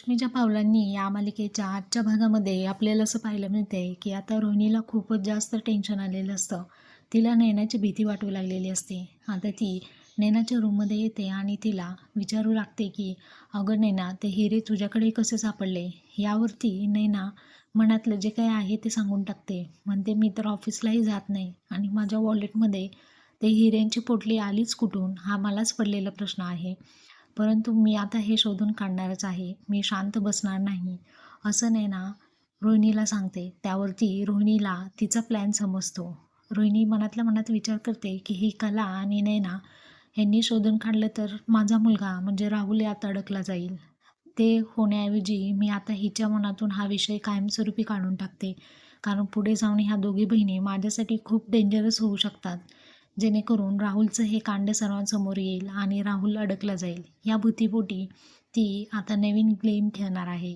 लक्ष्मीच्या पावलांनी या मालिकेच्या आजच्या भागामध्ये आपल्याला असं पाहायला मिळते की आता रोहिणीला खूपच जास्त टेन्शन आलेलं असतं. तिला नैनाची भीती वाटू लागलेली असते. आता ती नैनाच्या रूममध्ये येते आणि तिला विचारू लागते की अगं नैना ते हिरे तुझ्याकडे कसे सापडले? यावरती नैना मनातलं जे काही आहे ते सांगून टाकते. म्हणते मी तर ऑफिसलाही जात नाही आणि माझ्या वॉलेटमध्ये ते हिऱ्यांची पोटली आलीच कुठून? हा मलाच पडलेला प्रश्न आहे. परंतु मी आता हे शोधून काढणारच आहे. मी शांत बसणार नाही. असं नैना रोहिणीला सांगते. त्यावरती रोहिणीला तिचा प्लॅन समजतो. रोहिणी मनातल्या मनात विचार करते की ही कला आणि नैना यांनी शोधून काढलं तर माझा मुलगा म्हणजे राहुल यात अडकला जाईल. ते होण्याऐवजी मी आता हिच्या मनातून हा विषय कायमस्वरूपी काढून टाकते. कारण पुढे जाऊन ह्या दोघी बहिणी माझ्यासाठी खूप डेंजरस होऊ शकतात. जेणेकरून राहुलचं हे कांड सर्वांसमोर येईल आणि राहुल अडकला जाईल. या भूतीपोटी ती आता नवीन गेम खेळणार आहे.